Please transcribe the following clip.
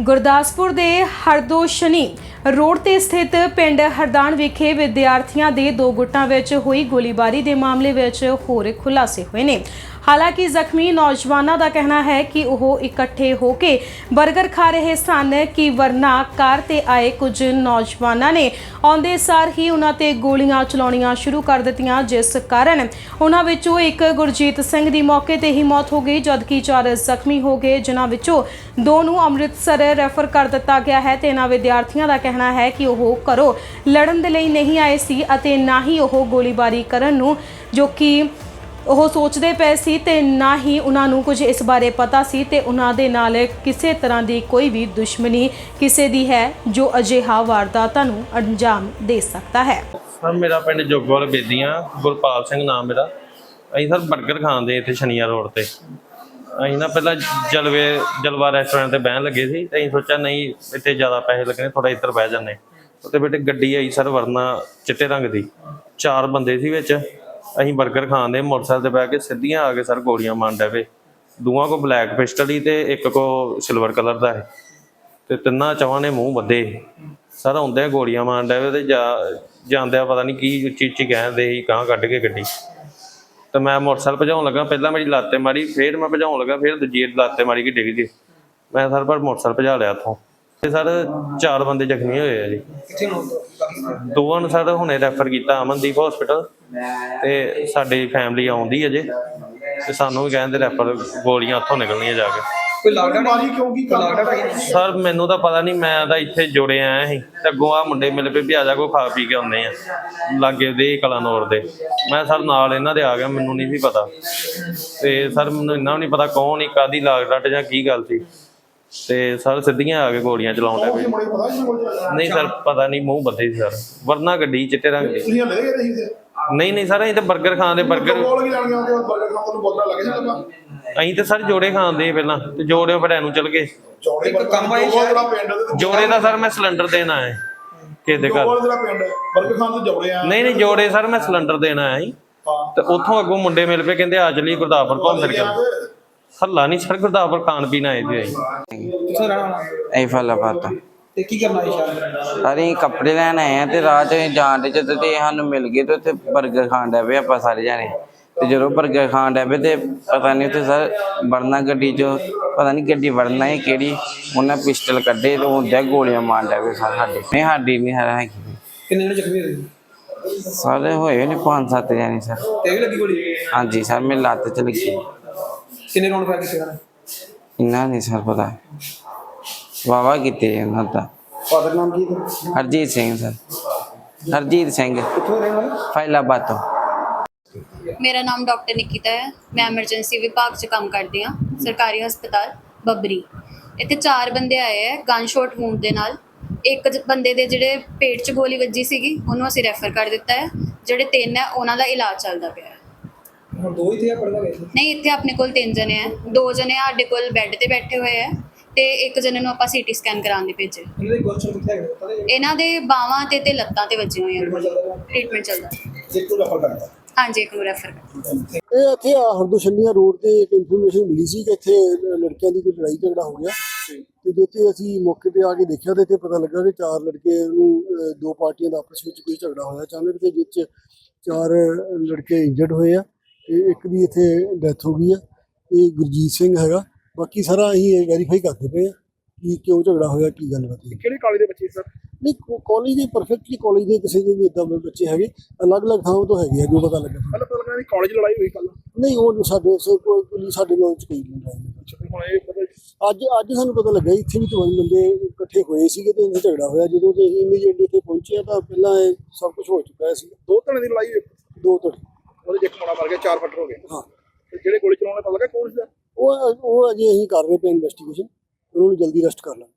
ਗੁਰਦਾਸਪੁਰ ਦੇ ਹਰਦੋਸ਼ਨੀ ਰੋਡ ਤੇ ਸਥਿਤ ਪਿੰਡ ਹਰਦਾਨ ਵਿਖੇ ਵਿਦਿਆਰਥੀਆਂ ਦੇ ਦੋ ਗੁੱਟਾਂ ਵਿੱਚ ਹੋਈ ਗੋਲੀਬਾਰੀ ਦੇ ਮਾਮਲੇ ਵਿੱਚ ਹੋਰ ਖੁਲਾਸੇ ਹੋਏ ਨੇ। ਹਾਲਾਂਕਿ ਜ਼ਖਮੀ ਨੌਜਵਾਨਾਂ ਦਾ ਕਹਿਣਾ ਹੈ ਕਿ ਉਹ ਇਕੱਠੇ ਹੋ ਕੇ 버ਗਰ ਖਾ ਰਹੇ ਸਨ ਕਿ ਵਰਨਾ ਕਾਰ ਤੇ ਆਏ ਕੁਝ ਨੌਜਵਾਨਾਂ ਨੇ ਆਉਂਦੇ ਸਾਰ ਹੀ ਉਹਨਾਂ ਤੇ ਗੋਲੀਆਂ ਚਲਾਉਣੀਆਂ ਸ਼ੁਰੂ ਕਰ ਦਿੱਤੀਆਂ, ਜਿਸ ਕਾਰਨ ਉਹਨਾਂ ਵਿੱਚੋਂ ਇੱਕ ਗੁਰਜੀਤ ਸਿੰਘ ਦੀ ਮੌਕੇ ਤੇ ਹੀ ਮੌਤ ਹੋ ਗਈ, ਜਦਕਿ ਚਾਰ ਜ਼ਖਮੀ ਹੋ ਗਏ, ਜਿਨ੍ਹਾਂ ਵਿੱਚੋਂ ਦੋ ਨੂੰ ਅੰਮ੍ਰਿਤਸਰ ਰੈਫਰ ਕਰ ਦਿੱਤਾ ਗਿਆ ਹੈ ਤੇ ਇਹਨਾਂ ਵਿਦਿਆਰਥੀਆਂ ਦਾ ਕਹਿਣਾ ਹੈ ਕਿ ਉਹ ਘਰੋਂ ਲੜਨ ਦੇ ਲਈ ਨਹੀਂ ਆਏ ਸੀ ਅਤੇ ਨਾ ਹੀ ਉਹ ਗੋਲੀਬਾਰੀ ਕਰਨ ਨੂੰ ਜੋ ਕਿ ਉਹ ਸੋਚਦੇ ਪਏ ਸੀ ਤੇ ਨਾ ਹੀ ਉਹਨਾਂ ਨੂੰ ਕੁਝ ਇਸ ਬਾਰੇ ਪਤਾ ਸੀ ਤੇ ਉਹਨਾਂ ਦੇ ਨਾਲ ਕਿਸੇ ਤਰ੍ਹਾਂ ਦੀ ਕੋਈ ਵੀ ਦੁਸ਼ਮਣੀ ਕਿਸੇ ਦੀ ਹੈ ਜੋ ਅਜਿਹਾ ਵਾਰਦਾਤਾਂ ਨੂੰ ਅੰਜਾਮ ਦੇ ਸਕਦਾ ਹੈ। ਸਰ, ਮੇਰਾ ਪਿੰਡ ਜੋਗਵਾਲ ਬੇਦੀਆਂ, ਗੁਰਪਾਲ ਸਿੰਘ ਨਾਮ ਮੇਰਾ। ਅਸੀਂ ਸਰ 버ਗਰ ਖਾਂਦੇ ਇੱਥੇ ਸ਼ਨੀਆ ਰੋਡ ਤੇ। ਅਸੀਂ ਨਾ ਪਹਿਲਾਂ ਜਲਵੇ, ਜਲਵਾ ਰੈਸਟੋਰੈਂਟ ਤੇ ਬਹਿਣ ਲੱਗੇ ਸੀ ਤੇ ਅਸੀਂ ਸੋਚਿਆ ਨਹੀਂ, ਇੱਥੇ ਜ਼ਿਆਦਾ ਪੈਸੇ ਲੱਗਣੇ ਥੋੜਾ ਇੱਧਰ ਬਹਿ ਜਾਂਦੇ। ਉੱਤੇ ਬੇਟੇ ਗੱਡੀ ਆਈ ਸਰ ਵਰਨਾ ਚਿੱਟੇ ਰੰਗ ਦੀ। ਚਾਰ ਬੰਦੇ ਸੀ ਵਿੱਚ। ਅਸੀਂ 버ਗਰ ਖਾਂਦੇ ਮੋਟਰਸਾਈਕਲ ਤੇ ਬਹਿ ਕੇ ਸਿੱਧੀਆਂ ਆ ਕੇ ਸਰ ਗੋਲੀਆਂ ਮਾਰਨ ਡੈ ਪਏ। ਦੂਆਂ ਕੋ ਬਲੈਕ ਪਿਸਟਲ ਹੀ ਤੇ ਇੱਕ ਕੋ ਸਿਲਵਰ ਕਲਰ ਦਾ ਹੈ ਤੇ ਤਿੰਨਾਂ ਚਵਾਂ ਨੇ ਮੂੰਹ ਬੱਧੇ ਸਰ ਆਉਂਦੇ ਗੋਲੀਆਂ ਮਾਰਨ ਡੈ ਪਏ ਤੇ ਜਾ ਜਾਂਦਿਆਂ ਪਤਾ ਨਹੀਂ ਕੀ ਉੱਚੀ ਉੱਚੀ ਕਹਿੰਦੇ ਸੀ ਕਾਂ ਕੱਢ ਕੇ ਗੱਡੀ। ਤੇ ਮੈਂ ਮੋਟਰਸਾਈਕਲ ਭਜਾਉਣ ਲੱਗਾ। ਪਹਿਲਾਂ ਮੇਰੀ ਲਾਤੇ ਮਾਰੀ, ਫੇਰ ਮੈਂ ਭਜਾਉਣ ਲੱਗਾ, ਫੇਰ ਦੂਜੀ ਲਾਤੇ ਮਾਰੀ ਕਿ ਡਿੱਗ ਗਈ। ਮੈਂ ਸਰ ਪਰ ਮੋਟਰਸਾਈਕਲ ਭਜਾ ਲਿਆ ਉੱਥੋਂ। ਤੇ ਸਰ ਚਾਰ ਬੰਦੇ ਜ਼ਖਮੀ ਹੋਏ ਆ ਜੀ। ਕਿੱਥੇ ਨੂੰ ਦੋਵਾਂ ਨੂੰ ਸਰ ਹੁਣੇ ਰੈਫਰ ਕੀਤਾ ਅਮਨਦੀਪ ਹਸਪੀਟਲ ਤੇ ਸਾਡੀ ਫੈਮਿਲੀ ਆਉਂਦੀ ਅਜੇ ਤੇ ਸਾਨੂੰ ਵੀ ਕਹਿੰਦੇ ਰੈਫਰ ਗੋਲੀਆਂ ਉੱਥੋਂ ਨਿਕਲਣੀਆਂ ਜਾ ਕੇ। ਕੋਈ ਲੱਗਦਾ ਮਾਰੀ ਕਿਉਂ ਕੀ ਲੱਗਦਾ ਸਰ ਮੈਨੂੰ ਤਾਂ ਪਤਾ ਨਹੀਂ ਮੈਂ ਤਾਂ ਇੱਥੇ ਜੁੜੇ ਆਇਆ ਸੀ। ਤੇ ਅੱਗੋਂ ਆ ਮੁੰਡੇ ਮਿਲ ਪਏ ਵੀ ਆ ਜਾ ਕੋ ਖਾ ਪੀ ਕੇ ਆਉਂਦੇ ਆ। ਲਾਗੇ ਦੇ ਕਲਾਨੌਰ ਦੇ। ਮੈਂ ਸਰ ਨਾਲ ਇਹਨਾਂ ਦੇ ਆ ਗਿਆ ਮੈਨੂੰ ਨਹੀਂ ਸੀ ਪਤਾ। ਤੇ ਸਰ ਮੈਨੂੰ ਇੰਨਾ ਵੀ ਨਹੀਂ ਪਤਾ ਕੌਣ ਹੀ ਕਾਦੀ ਲਾਗ ਡੱਟ ਜਾਂ ਕੀ ਗੱਲ ਸੀ। ਤੇ ਸਰ ਸਿੱਧੀਆਂ ਆ ਕੇ ਗੋਲੀਆਂ ਚਲਾਉਣ ਲੱਗ ਪਏ। ਨਹੀਂ ਸਰ ਪਤਾ ਨਹੀਂ ਮੂੰਹ ਬੱਦੇ ਸੀ ਸਰ। ਵਰਨਾ ਗੱਡੀ ਚਿੱਟੇ ਰੰਗ ਦੀ। ਤੁਸੀਂ ਗਏ ਨਹੀਂ ਨਹੀਂ ਨਹੀਂ ਸਰ ਅਸੀਂ ਤਾਂ 버ਗਰ ਖਾਂਦੇ 버ਗਰ ਬੋਲ ਕੀ ਲੈਣ ਗਏ ਉਹਦੇ ਬਾਅਦ ਬਰਗਰ ਖਾਣ ਤੋਂ ਬੋਲਣਾ ਲੱਗੇ ਸੀ ਲੱਗਾ ਅਸੀਂ ਤਾਂ ਸਰ ਜੋੜੇ ਖਾਂਦੇ ਪਹਿਲਾਂ ਤੇ ਜੋੜਿਓ ਫਿਰ ਐਨੂੰ ਚਲ ਗਏ। ਇੱਕ ਕੰਮ ਆਈ ਜੋੜੇ ਦਾ ਸਰ ਮੈਂ ਸਿਲੰਡਰ ਦੇਣ ਆਇਆ ਕਿਸੇ ਦੇ ਘਰ। ਜੋਗਵਾਲ ਜਿਹੜਾ ਪਿੰਡ ਬਰਗਰ ਖਾਣ ਤੋਂ ਜੋੜੇ ਆ। ਨਹੀਂ ਨਹੀਂ ਜੋੜੇ ਸਰ ਮੈਂ ਸਿਲੰਡਰ ਦੇਣ ਆਇਆ ਸੀ। ਤੇ ਉੱਥੋਂ ਅੱਗੋਂ ਮੁੰਡੇ ਮਿਲ ਪਏ ਕਹਿੰਦੇ ਆ ਚਲੀ ਗੁਰਦਾਸਪੁਰ ਘੁੰਮ ਫਿਰ ਕੇ ਹੱਲਾ ਨਹੀਂ ਸਰ ਗੁਰਦਾਸਪੁਰ ਖਾਣ ਪੀਣ ਆਏ ਸੀ ਅਸੀਂ। ਕਿੱਥੇ ਰਹਿਣਾ ਵਾਲਾ? ਤੇ ਕੀ ਕਰਨਾ ਹੈ ਸ਼ਾਇਦ ਅਸੀਂ ਕੱਪੜੇ ਲੈਣ ਆਏ ਆ ਤੇ ਰਾਹ 'ਚ ਅਸੀਂ ਜਾਣ ਦੇ ਜਦੋਂ ਤੇ ਸਾਨੂੰ ਮਿਲ ਗਏ ਤੇ ਉੱਥੇ 버ਗਰ ਖਾਣ ਡੈ ਪਏ ਆਪਾਂ ਸਾਰੇ ਜਾਣੇ। ਤੇ ਜਦੋਂ 버ਗਰ ਖਾਣ ਡੈ ਪਏ ਤੇ ਪਤਾ ਨਹੀਂ ਉੱਥੇ ਸਰ ਵੜਨਾ ਗੱਡੀ 'ਚ ਪਤਾ ਨਹੀਂ ਗੱਡੀ ਵੜਨਾ ਹੈ ਕਿਹੜੀ ਉਹਨਾਂ ਪਿਸਟਲ ਕੱਢੇ ਤੇ ਹੁੰਦਿਆ ਗੋਲੀਆਂ ਮਾਰ ਡੈ ਪਏ ਸਰ ਸਾਡੇ। ਨਹੀਂ ਸਾਡੀ ਨਹੀਂ ਹਰਾ ਹੈਗੀ। ਕਿੰਨੇ ਜਣੇ ਜ਼ਖਮੀ ਹੋਏ? ਸਾਰੇ ਹੋਏ ਨੇ ਪੰਜ ਸੱਤ ਜਾਣੇ ਸਰ। ਤੇ ਵੀ ਲੱਗੀ ਗੋਲੀ? ਹਾਂਜੀ ਸਰ ਮੇਰੀ ਲੱਤ 'ਚ ਲੱਗੀ। ਕਿੰਨੇ ਰੌਂਡ ਫਾਇਰ ਕੀਤੇ ਹਨ ਇੰਨਾ ਨਹੀਂ ਸਰ ਪਤਾ। ਵਾਵਾ ਕੀਤੇ ਇਹਨਾਂ ਦਾ। ਫਾਦਰ ਨਾਮ ਕੀ ਹੈ ਹਰਜੀਤ ਸਿੰਘ ਸਰ। ਹਰਜੀਤ ਸਿੰਘ। ਕਿੱਥੋਂ ਰਹਿਣ ਵਾਲੇ? ਫੈਲਾਬਾਦ ਤੋਂ। ਮੇਰਾ ਨਾਮ ਡਾਕਟਰ ਨਿਕਿਤਾ ਹੈ। ਮੈਂ ਐਮਰਜੈਂਸੀ ਵਿਭਾਗ 'ਚ ਕੰਮ ਕਰਦੀ ਹਾਂ। ਸਰਕਾਰੀ ਹਸਪਤਾਲ ਬੱਬਰੀ। ਇੱਥੇ ਚਾਰ ਬੰਦੇ ਆਏ ਹੈ ਗਨ ਸ਼ਾਟ ਵੂੰਡ ਦੇ ਨਾਲ। ਇੱਕ ਜ- ਬੰਦੇ ਦੇ ਜਿਹੜੇ ਪੇਟ 'ਚ ਗੋਲੀ ਵੱਜੀ ਸੀਗੀ ਉਹਨੂੰ ਅਸੀਂ ਰੈਫਰ ਕਰ ਦਿੱਤਾ ਹੈ। ਜਿਹੜੇ ਤਿੰਨ ਹੈ ਉਹਨਾਂ ਦਾ ਇਲਾਜ ਚੱਲਦਾ ਪਿਆ ਹੈ। ਹੁਣ ਦੋ ਹੀ ਥੇ ਪੜਦਾ ਗਏ ਨਹੀਂ ਇੱਥੇ ਆਪਣੇ ਕੋਲ ਤਿੰਨ ਜਣੇ ਹੈ ਦੋ ਜਣੇ ਸਾਡੇ ਕੋਲ ਬੈੱਡ ਤੇ ਬੈਠੇ ਹੋਏ ਹੈ ਤੇ ਇੱਕ ਜਣੇ ਨੂੰ ਆਪਾਂ ਸੀਟੀ ਸਕੈਨ ਕਰਾਉਣ ਲਈ ਭੇਜੇ। ਇਹਨਾਂ ਦੇ ਕੁਐਸਚਨ ਕਿੱਥੇ ਹੈਗੇ ਪਤਾ ਨਹੀਂ ਇਹਨਾਂ ਦੇ ਬਾਹਾਂ ਤੇ ਤੇ ਲੱਤਾਂ ਤੇ ਵੱਜੀਆਂ ਹੋਈਆਂ। ਟ੍ਰੀਟਮੈਂਟ ਚੱਲਦਾ ਕਰਦਾ ਹਾਂਜੀ ਇੱਕ ਨੂੰ ਰੈਫਰ ਇਹ ਇੱਥੇ ਹਰਦੋਸ਼ਨੀਆ ਰੋਡ ਤੇ ਇੱਕ ਇਨਫੋਰਮੇਸ਼ਨ ਮਿਲੀ ਸੀ ਕਿ ਇੱਥੇ ਲੜਕਿਆਂ ਦੀ ਕੋਈ ਲੜਾਈ ਝਗੜਾ ਹੋ ਗਿਆ। ਤੇ ਜਿੱਥੇ ਅਸੀਂ ਮੌਕੇ ਤੇ ਆ ਕੇ ਦੇਖਿਆ ਤੇ ਇੱਥੇ ਪਤਾ ਲੱਗਾ ਕਿ ਚਾਰ ਲੜਕੇ ਨੂੰ ਦੋ ਪਾਰਟੀਆਂ ਦਾ ਆਪਸ ਵਿੱਚ ਕੋਈ ਝਗੜਾ ਹੋਇਆ। ਅਚਾਨਕ ਤੇ ਜਿਸ 'ਚ ਚਾਰ ਲੜਕੇ ਇੰਜਰਡ ਹੋਏ ਆ। ਤੇ ਇੱਕ ਦੀ ਇੱਥੇ ਡੈਥ ਹੋ ਗਈ ਆ ਇਹ ਗੁਰਜੀਤ ਸਿੰਘ ਹੈਗਾ। ਬਾਕੀ ਸਾਰਾ ਅਸੀਂ ਵੈਰੀਫਾਈ ਕਰਦੇ ਪਏ ਆ ਕਿ ਕਿਉਂ ਝਗੜਾ ਹੋਇਆ ਕੀ ਗੱਲ ਬਾਤ ਹੈ ਕਿਹੜੇ ਕਾਲਜ ਦੇ ਬੱਚੇ ਸਰ? ਨਹੀਂ ਕਾਲਜ ਦੇ ਪਰਫੈਕਟਲੀ ਕਾਲਜ ਦੇ ਕਿਸੇ ਦੇ ਵੀ ਇਦਾਂ ਬੱਚੇ ਹੈਗੇ ਅਲੱਗ-ਅਲੱਗ ਥਾਵਾਂ ਤੋਂ ਹੈਗੇ ਆ ਜੋ ਪਤਾ ਲੱਗਾ ਪਹਿਲਾਂ ਪਤਾ ਲੱਗਾ ਕਾਲਜ ਲੜਾਈ ਹੋਈ ਕੱਲ ਨਹੀਂ ਉਹ ਸਾਡੇ ਸੇ ਕੋਈ ਸਾਡੇ ਨਾਲ ਕੋਈ ਨਹੀਂ ਹੈ ਹੁਣ ਇਹ ਮਤਲਬ ਅੱਜ ਅੱਜ ਸਾਨੂੰ ਪਤਾ ਲੱਗਾ ਇੱਥੇ ਵੀ ਤੁਹਾਨੂੰ ਬੰਦੇ ਇਕੱਠੇ ਹੋਏ ਸੀਗੇ ਤੇ ਇੱਥੇ ਝਗੜਾ ਹੋਇਆ। ਜਦੋਂ ਤੇ ਅਸੀਂ ਇਮੀਡੀਏਟਲੀ ਇੱਥੇ ਪਹੁੰਚੇ ਤਾਂ ਪਹਿਲਾਂ ਇਹ ਸਭ ਕੁਝ ਹੋ ਚੁੱਕਾ ਸੀ। ਦੋ ਧੜੇ ਦੀ ਲੜਾਈ ਦੋ ਧੜੇ ਉਹਦੇ ਇੱਕ ਮੁੰਡਾ ਮਰ ਗਿਆ ਚਾਰ ਫੱਟਰ ਹੋ ਗਏ। ਹਾਂ। ਤੇ ਜਿਹੜੇ ਗੋਲੀ ਚਲਾਉਣ ਪਤਾ ਲੱਗਾ ਕੌਣ ਸੀ ਉਹ ਉਹ ਅਜੇ ਅਸੀਂ ਕਰ ਰਹੇ ਪਏ ਇਨਵੈਸਟੀਗੇਸ਼ਨ ਉਹਨਾਂ ਨੂੰ ਜਲਦੀ ਅਰੈਸਟ ਕਰ ਲਾਂਗੇ।